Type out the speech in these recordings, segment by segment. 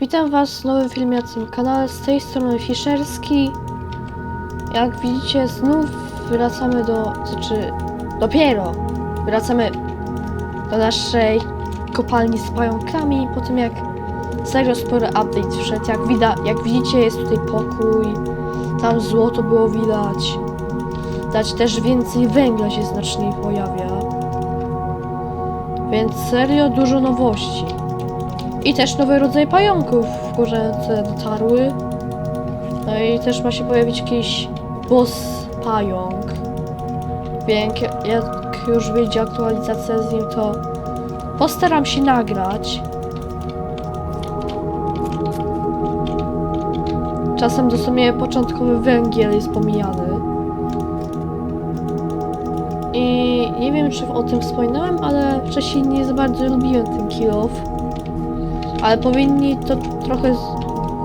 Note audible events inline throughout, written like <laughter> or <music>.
Witam Was w nowym filmie na tym kanale, z tej strony Fischerski. Jak widzicie, znów wracamy do, znaczy dopiero wracamy do naszej kopalni z pająkami, po tym jak serio spory update wszedł. Jak, wida, jak widzicie, jest tutaj pokój, tam złoto było widać. Dać też więcej węgla się znacznie pojawia. Więc serio dużo nowości. I też nowy rodzaj pająków w górze dotarły. No i też ma się pojawić jakiś boss pająk. Więc jak już wyjdzie aktualizacja z nim, to postaram się nagrać. Czasem dosłownie początkowy węgiel jest pomijany. I nie wiem, czy o tym wspominałem, ale wcześniej nie za bardzo lubiłem ten kill off. Ale powinni to trochę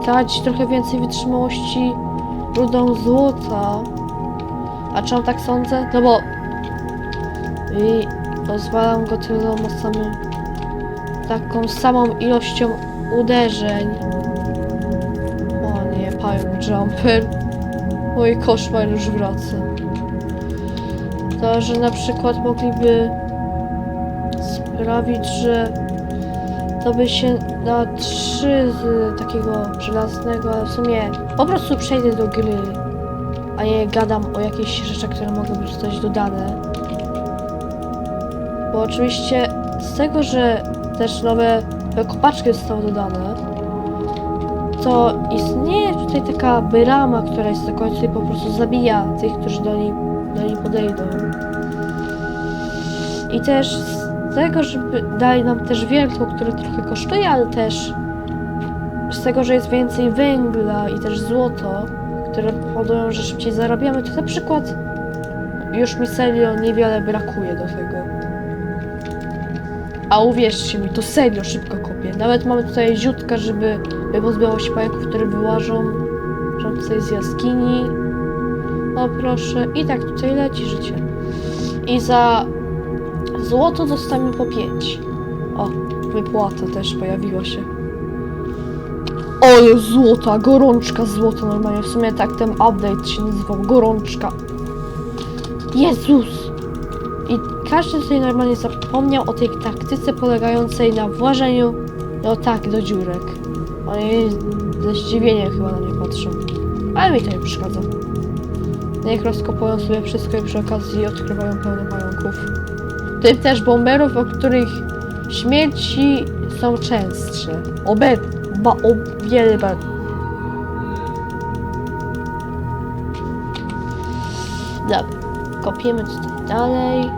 dać trochę więcej wytrzymałości rudą złota. A czemu tak sądzę? No bo i rozwalam go tyloma samym taką samą ilością uderzeń. O nie, pająk jumper. Mój koszmar już wraca. To, że na przykład mogliby sprawić, że to by się na trzy z takiego żelaznego, ale w sumie po prostu przejdę do gry, a nie gadam o jakichś rzeczach, które mogą być coś dodane. Bo oczywiście z tego, że też nowe kopaczki zostały dodane, to istnieje tutaj taka brama, która jest na końcu i po prostu zabija tych, którzy do niej, do niej podejdą. I też tego, żeby dali nam też wiertło, które trochę kosztuje, ale też z tego, że jest więcej węgla i też złoto, które powodują, że szybciej zarabiamy, to na przykład już mi serio niewiele brakuje do tego. A uwierzcie mi, to serio szybko kopię. Nawet mamy tutaj ziutka, żeby by pozbyło się pająków, które wyłażą. Tutaj z jaskini. O proszę. I tak tutaj leci życie. I za Złoto dostaniemy po 5. O, wypłata też pojawiła się. O, złota, gorączka złota normalnie. W sumie tak ten update się nazywał, gorączka. Jezus! I każdy tutaj normalnie zapomniał o tej taktyce polegającej na włażeniu, no tak, do dziurek. Oni ze zdziwieniem chyba na mnie patrzą. Ale mi to nie przeszkadza. Niech rozkopują sobie wszystko i przy okazji odkrywają pełno pająków tym też bomberów, o których śmierci są częstsze. Obe, ba, o wiele bardziej. Dobra, kopiemy tutaj dalej.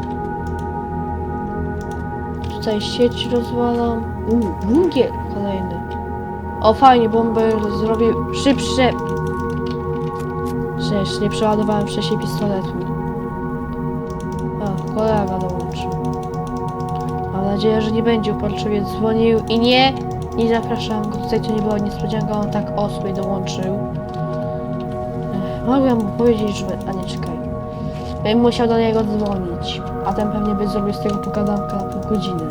Tutaj sieć rozwalam. Uuu, węgiel kolejny. O fajnie, bomber zrobił szybsze. Przecież nie przeładowałem wcześniej pistoletu. A, kolega dołączył. Mam nadzieję, że nie będzie uporczywie dzwonił i nie, nie zapraszam go. Tutaj to nie była niespodzianka, on tak o dołączył. Ech, Mogłem mu powiedzieć, że... A nie, czekaj. Bym musiał do niego dzwonić, a ten pewnie by zrobił z tego pogadanka na pół godziny.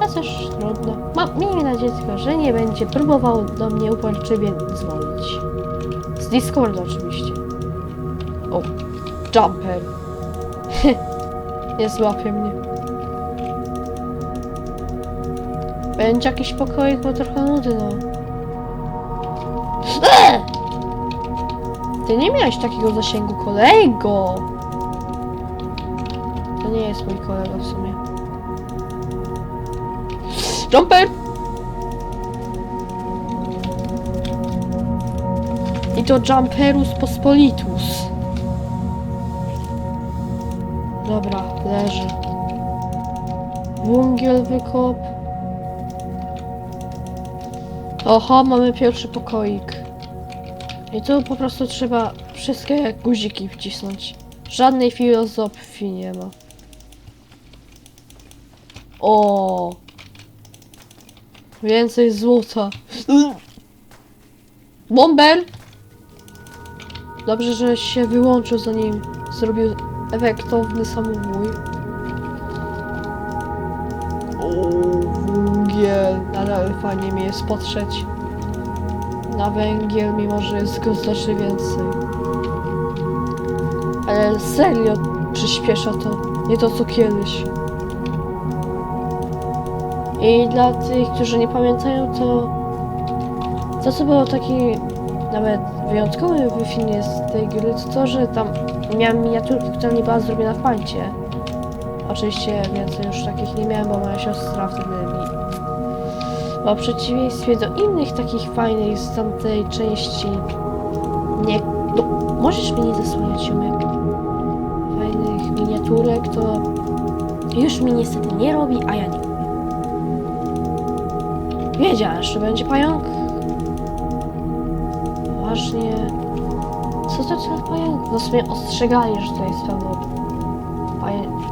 A cóż, trudno. Mam, miejmy nadzieję tylko, że nie będzie próbował do mnie uporczywie dzwonić. Z Discorda oczywiście. O, jumper. Nie złapie mnie. Będzie jakiś pokoik, bo trochę nudy, no. Eee! Ty nie miałeś takiego zasięgu, kolego! To nie jest mój kolega w sumie. Jumper! I to Jumperus Pospolitus. Dobra, leży. Wungiel wykop. Oho, mamy pierwszy pokoik. I tu po prostu trzeba wszystkie guziki wcisnąć. Żadnej filozofii nie ma. O. Więcej złota. Bomber! Dobrze, że się wyłączył zanim zrobił efektowny samobój. O, węgiel. Ale fajnie mi jest patrzeć na węgiel, mimo że jest go znacznie więcej. Ale serio przyspiesza to, nie to co kiedyś. I dla tych, którzy nie pamiętają, to to co było taki nawet wyjątkowy w filmie z tej gry, to to, że tam miałem miniaturkę, która nie była zrobiona w pańcie. Oczywiście więcej już takich nie miałem, bo moja siostra wtedy mi... Bo w przeciwieństwie do innych takich fajnych z tamtej części... Nie... No, możesz mi nie zasłaniać, Jomek. Fajnych miniaturek, to... Już mi niestety nie robi, a ja nie. Wiedziałem, że będzie pająk. Poważnie... Co to za pająk? No sobie ostrzegali, że to jest pewno pająk.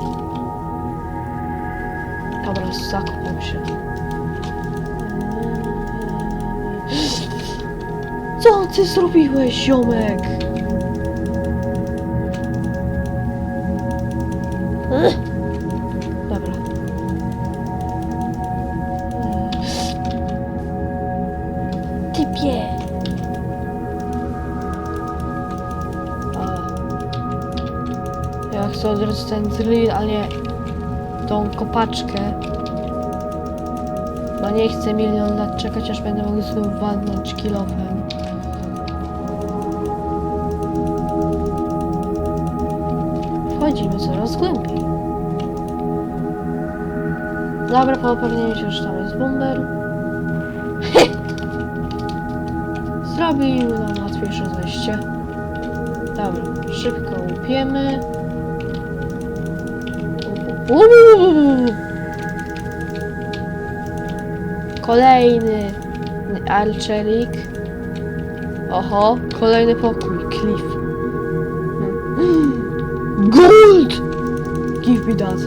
Dobra, zakopał się. Co ty zrobiłeś, ziomek? Ten drill, a nie tą kopaczkę. No nie chcę milion lat czekać, aż będę mógł znów walnąć kilofem. Wchodzimy coraz głębiej. Dobra, po upewnieniu się, że tam jest bomber. <laughs> Zrobił nam łatwiejsze zejście. Dobra, szybko łupiemy. Uuu. Kolejny archerik. Oho, kolejny pokój, cliff. Gold! Give me that.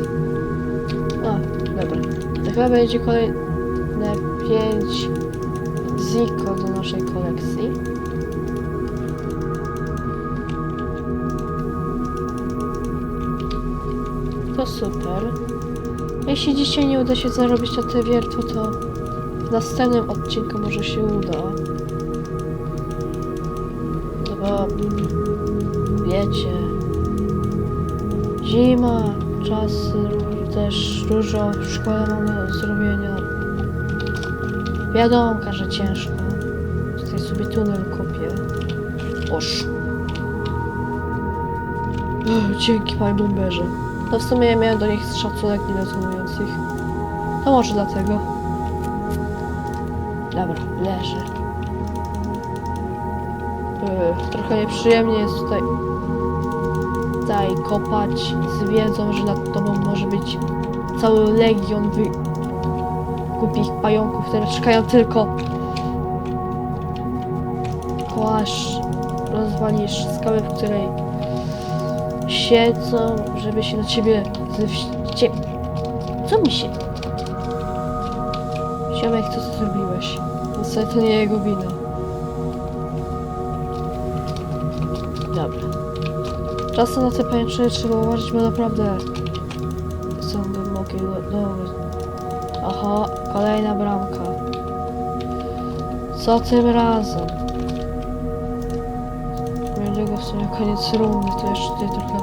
A, dobra. To chyba będzie kolejne 5 ziko do naszej kolekcji. To super. Jeśli dzisiaj nie uda się zarobić na te wiertło, to w następnym odcinku może się uda. No bo wiecie, zima, czasy też dużo w szkole mamy do zrobienia. Wiadomo, że ciężko. Tutaj sobie tunel kopię. Oż. Dzięki, panie bomberze. No w sumie ja miałem do nich szacunek niedoceniających. To może dlatego. Dobra, leżę. Ech, trochę nieprzyjemnie jest tutaj tutaj kopać z wiedzą, że nad tobą może być cały legion wy... głupich pająków, które czekają tylko tylko aż rozwalisz skałę, w której siedzą, żeby się na ciebie cie... Co mi się... Ziomek, co ty zrobiłeś? Niestety to nie jego wina. Dobra. Czasem na te pajęczyny trzeba uważać, bo naprawdę są głębokie doły. Oho, kolejna bramka. Co tym razem? Sumie koniec rundy, to jeszcze tutaj trochę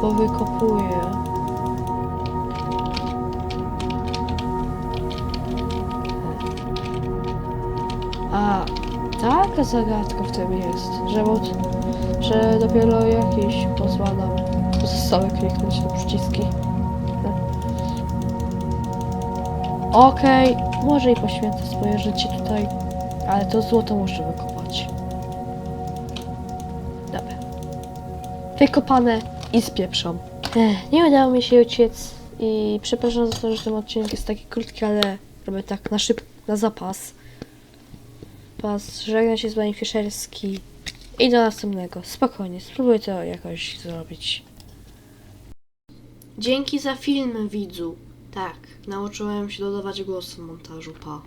powykopuję. A taka zagadka w tym jest, że, od, że dopiero jakiś pozwala pozostałe kliknąć na przyciski. Okej, może i poświęcę swoje życie tutaj, ale to złoto muszę wykopać. Wykopane i spieprzam. Ech, nie udało mi się uciec i przepraszam za to, że ten odcinek jest taki krótki, ale robię tak na szyb, na zapas. Pas, żegna się z wami Fischerski i do następnego. Spokojnie, spróbuję to jakoś zrobić. Dzięki za film, widzu. Tak, nauczyłem się dodawać głos w montażu, pa.